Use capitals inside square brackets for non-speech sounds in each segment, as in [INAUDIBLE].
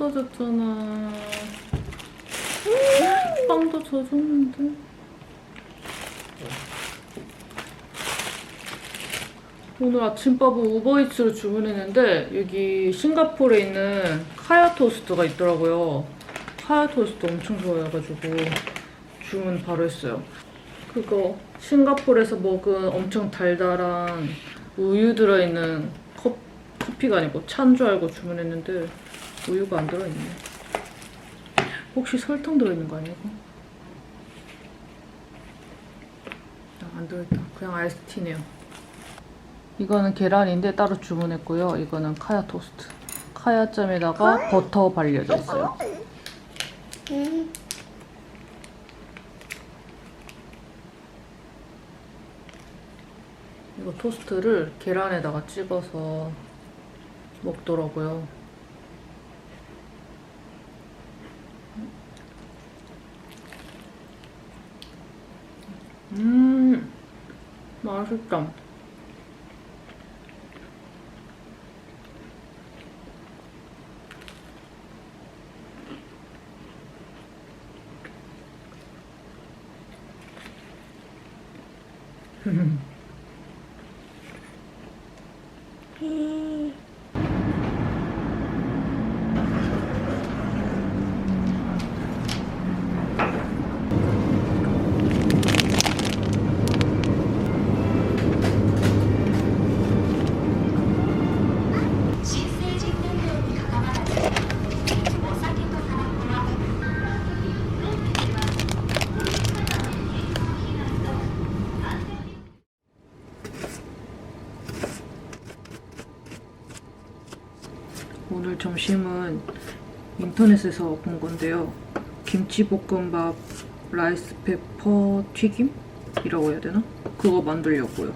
쏟아졌잖아. 음, 빵도 젖었는데. 오늘 아침밥을 우버이츠로 주문했는데 여기 싱가포르에 있는 카야 토스트가 있더라고요. 카야 토스트 엄청 좋아해가지고 주문 바로 했어요. 그거 싱가포르에서 먹은 엄청 달달한 우유 들어있는 컵, 커피가 아니고 차인 줄 알고 주문했는데 우유가 안 들어있네. 혹시 설탕 들어있는 거 아니야 이거? 아, 안 들어있다. 그냥 아이스티네요. 이거는 계란인데 따로 주문했고요. 이거는 카야 토스트. 카야잼에다가 버터 발려져 있어요. 이거 토스트를 계란에다가 찍어서 먹더라고요. 음, 맛있다.新 [LAUGHS] 오늘 점심은 인터넷에서 본 건데요. 김치볶음밥 라이스 페퍼 튀김 이라고 해야 되나? 그거 만들려고요.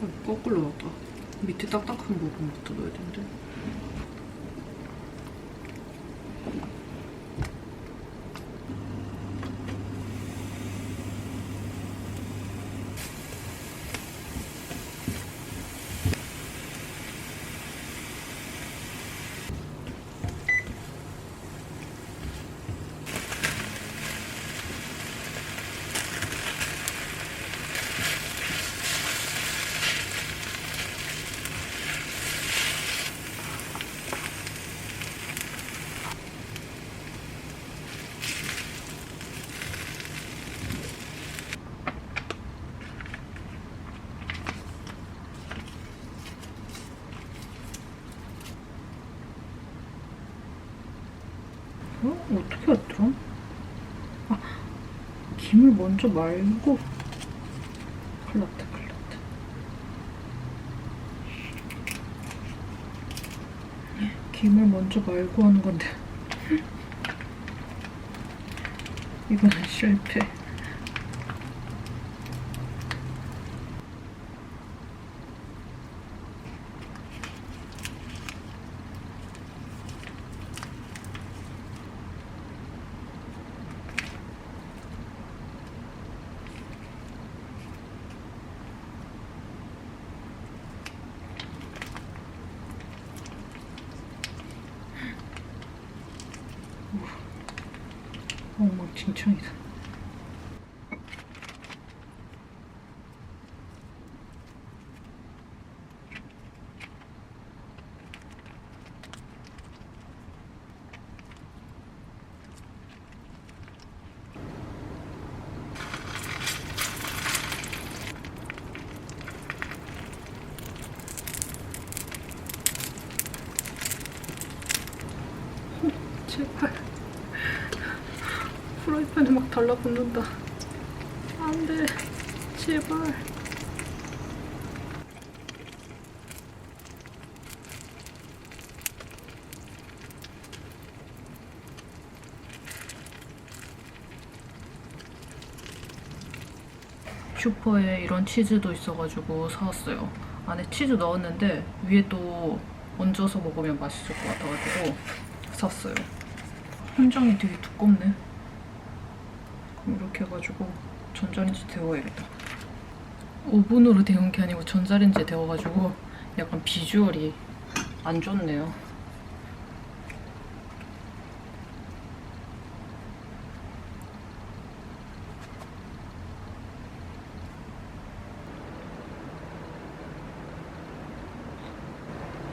어, 거꾸로 넣었다. 밑에 딱딱한 부분부터 넣어야 되는데. 어? 어떻게 했더라? 아, 김을 먼저 말고 큰일 났다, 큰일 났다. 김을 먼저 말고 하는 건데 [LAUGHS] 이거는 실패. 엉망진창이다. 제발. 달라붙는다. 안 돼. 제발. 슈퍼에 이런 치즈도 있어가지고 사왔어요. 안에 치즈 넣었는데 위에 또 얹어서 먹으면 맛있을 것 같아가지고 샀어요. 한 장이 되게 두껍네. 이렇게 해가지고 전자레인지 데워야겠다. 오븐으로 데운 게 아니고 전자레인지에 데워가지고 약간 비주얼이 안 좋네요.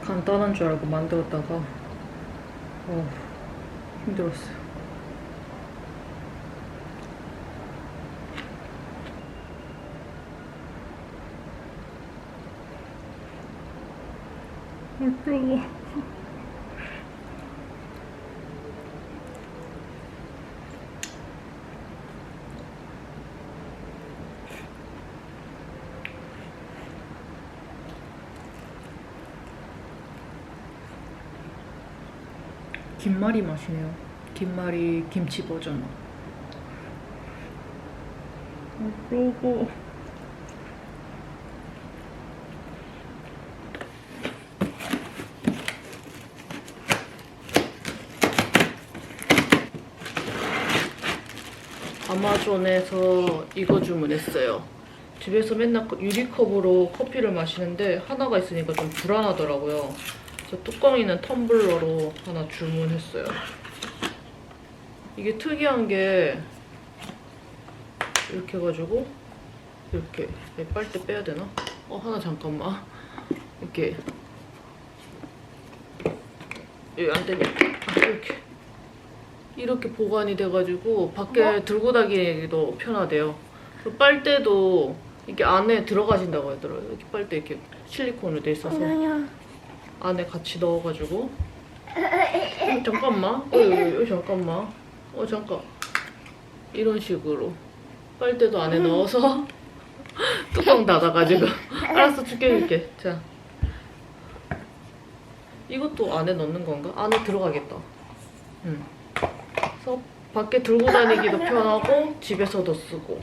간단한 줄 알고 만들었다가 어, 힘들었어요. 아까워. 김말이 맛이네요. 김말이 김치 버전. 아까워. 아마존에서 이거 주문했어요. 집에서 맨날 그 유리컵으로 커피를 마시는데 하나가 있으니까 좀 불안하더라고요. 그래서 뚜껑 있는 텀블러로 하나 주문했어요. 이게 특이한 게 이렇게 해가지고 이렇게 네, 빨대 빼야 되나? 어 하나 잠깐만 이렇게 여기 안 되네 아, 이렇게 이렇게 보관이 돼가지고 밖에 들고 다니기도 편하대요. 그 빨대도 이게 안에 들어가신다고 하더라고요. 이렇게 빨대 이렇게 실리콘으로 돼 있어서. 안에 같이 넣어가지고. 어, 잠깐만. 어, 어, 어, 잠깐만. 어 잠깐. 이런 식으로. 빨대도 안에 넣어서. [LAUGHS] 뚜껑 닫아가지고 [LAUGHS] 알았어 줄게 줄게. 자. 이것도 안에 넣는 건가? 안에 들어가겠다. 응. 그래서 밖에 들고 다니기도 편하고 집에서도 쓰고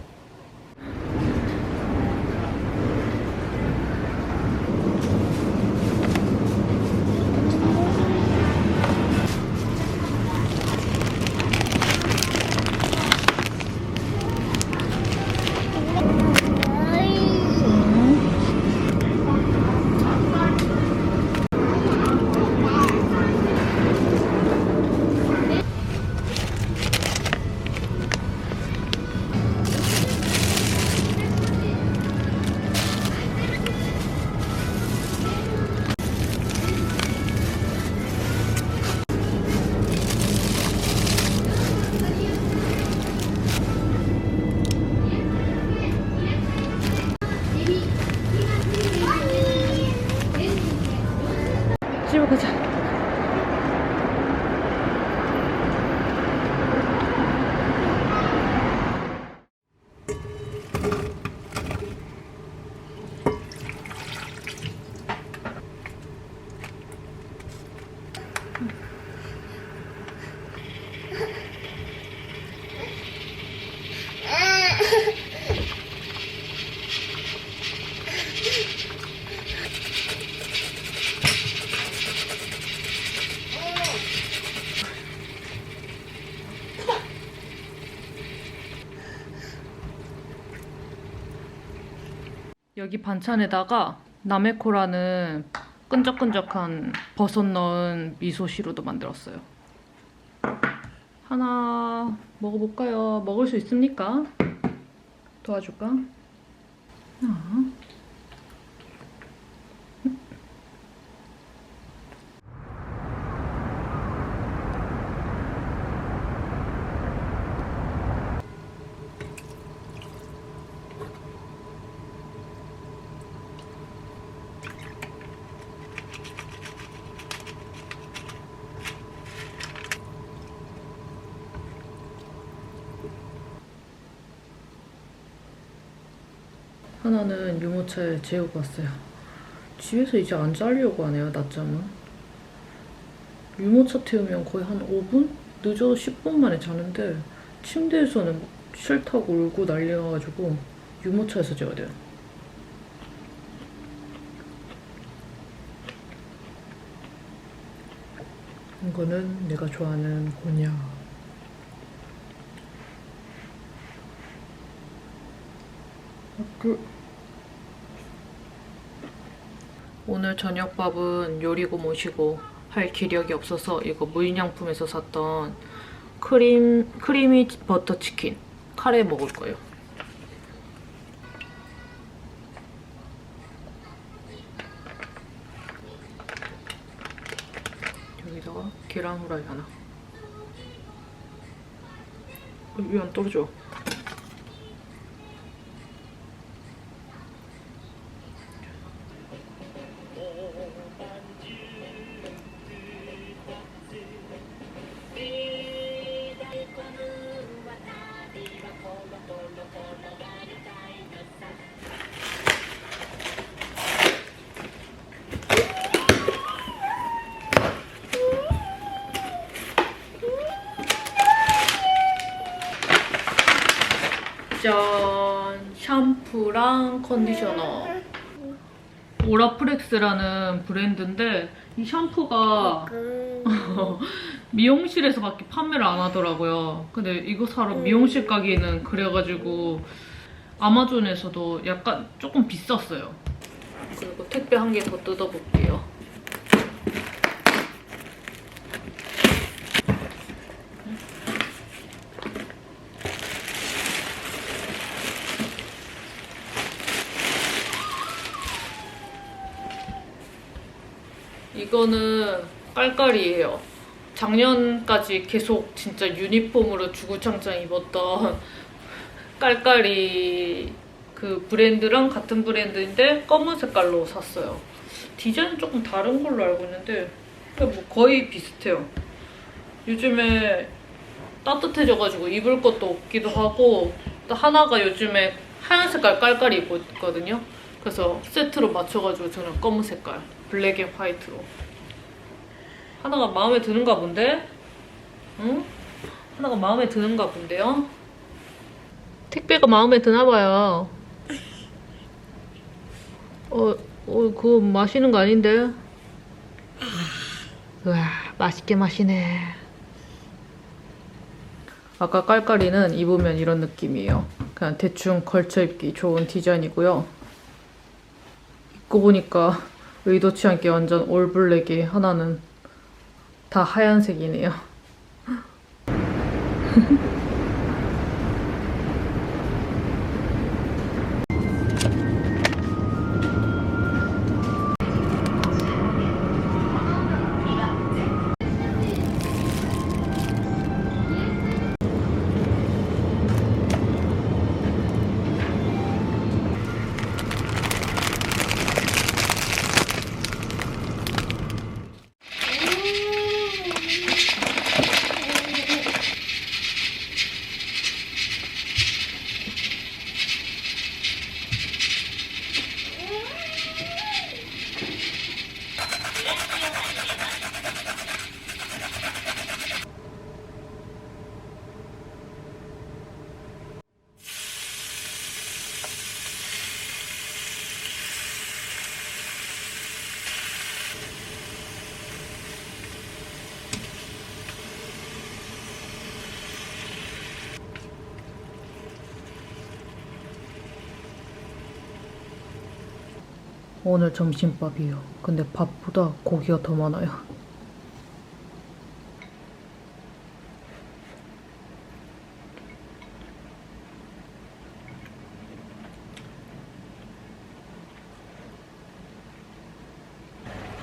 여기 반찬에다가 나메코라는 끈적끈적한 버섯 넣은 미소시루도 만들었어요. 하나 먹어볼까요? 먹을 수 있습니까? 도와줄까? 하나. 하나는 유모차에 재우고 왔어요. 집에서 이제 안 자려고 하네요, 낮잠은. 유모차 태우면 거의 한 5분? 늦어도 10분 만에 자는데 침대에서는 막 싫다고 울고 난리 나가지고 유모차에서 재워야 돼요. 이거는 내가 좋아하는 곤약. 그 오늘 저녁밥은 요리고 모시고 할 기력이 없어서 이거 무인양품에서 샀던 크림 크리미 버터 치킨 카레 먹을 거예요. 여기다가 계란 후라이 하나. 위안 떨어져. 짠! 샴푸랑 컨디셔너. 오라프렉스라는 브랜드인데 이 샴푸가 [LAUGHS] 미용실에서밖에 판매를 안 하더라고요. 근데 이거 사러 미용실 가기에는 그래가지고 아마존에서도 약간 조금 비쌌어요. 그리고 택배 한 개 더 뜯어볼게요. 이거는 깔깔이에요. 작년까지 계속 진짜 유니폼으로 주구장창 입었던 [LAUGHS] 깔깔이 그 브랜드랑 같은 브랜드인데 검은 색깔로 샀어요. 디자인은 조금 다른 걸로 알고 있는데 뭐 거의 비슷해요. 요즘에 따뜻해져가지고 입을 것도 없기도 하고 또 하나가 요즘에 하얀 색깔 깔깔이 입고 있거든요. 그래서 세트로 맞춰가지고 저는 검은 색깔 블랙 앤 화이트로 하나가 마음에 드는가 본데? 응? 하나가 마음에 드는가 본데요? 택배가 마음에 드나 봐요. 어, 어, 그거 마시는 거 아닌데? 우와, 맛있게 마시네. 아까 깔깔이는 입으면 이런 느낌이에요. 그냥 대충 걸쳐 입기 좋은 디자인이고요. 입고 보니까 의도치 않게 완전 올블랙이 하나는 다 하얀색이네요. [LAUGHS] 오늘 점심밥이에요. 근데 밥보다 고기가 더 많아요.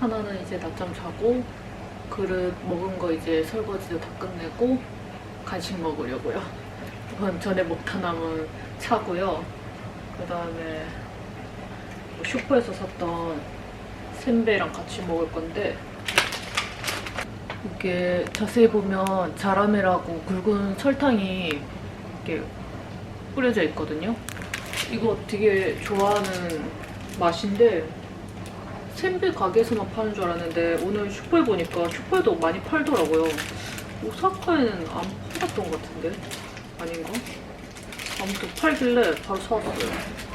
하나는 이제 낮잠 자고 그릇 먹은 거 이제 설거지도 다 끝내고 간식 먹으려고요. [LAUGHS] 전에 먹다 남은 차고요. 그 다음에 뭐 슈퍼에서 샀던 샌베랑 같이 먹을 건데 이게 자세히 보면 자라메라고 굵은 설탕이 이렇게 뿌려져 있거든요. 이거 되게 좋아하는 맛인데 샌베 가게에서만 파는 줄 알았는데 오늘 슈퍼에 보니까 슈퍼에도 많이 팔더라고요. 오사카에는 안 팔았던 것 같은데 아닌가? 아무튼 팔길래 바로 사왔어요.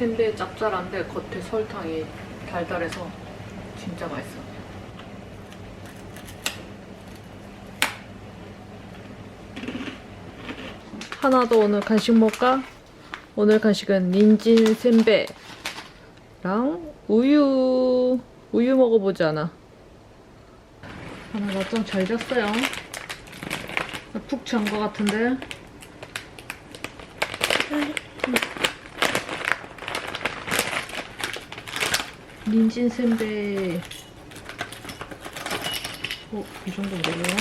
샌데 짭짤한데 겉에 설탕이 달달해서 진짜 맛있어. 하나 더 오늘 간식 먹을까? 오늘 간식은 닌진 샌베랑 우유 우유 먹어보지 않아 하나 낮잠 잘 잤어요 푹 잔 것 같은데 닌진 샌베. 어, 이 정도 되네요.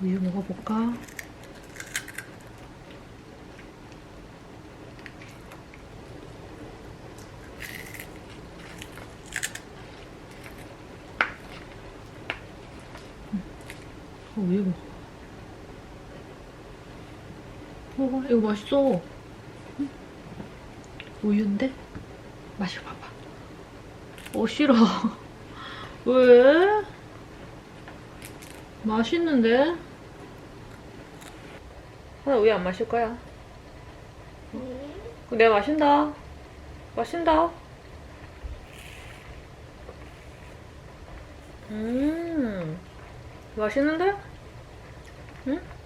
우유 먹어볼까? 어, 우유 먹어. 어, 이거 맛있어. 응? 우유인데? 마셔봐봐. 어, 싫어. [LAUGHS] 왜? 맛있는데? 하나 우유 안 마실 거야? 어, 내가 마신다. 마신다. 음, 맛있는데? 응?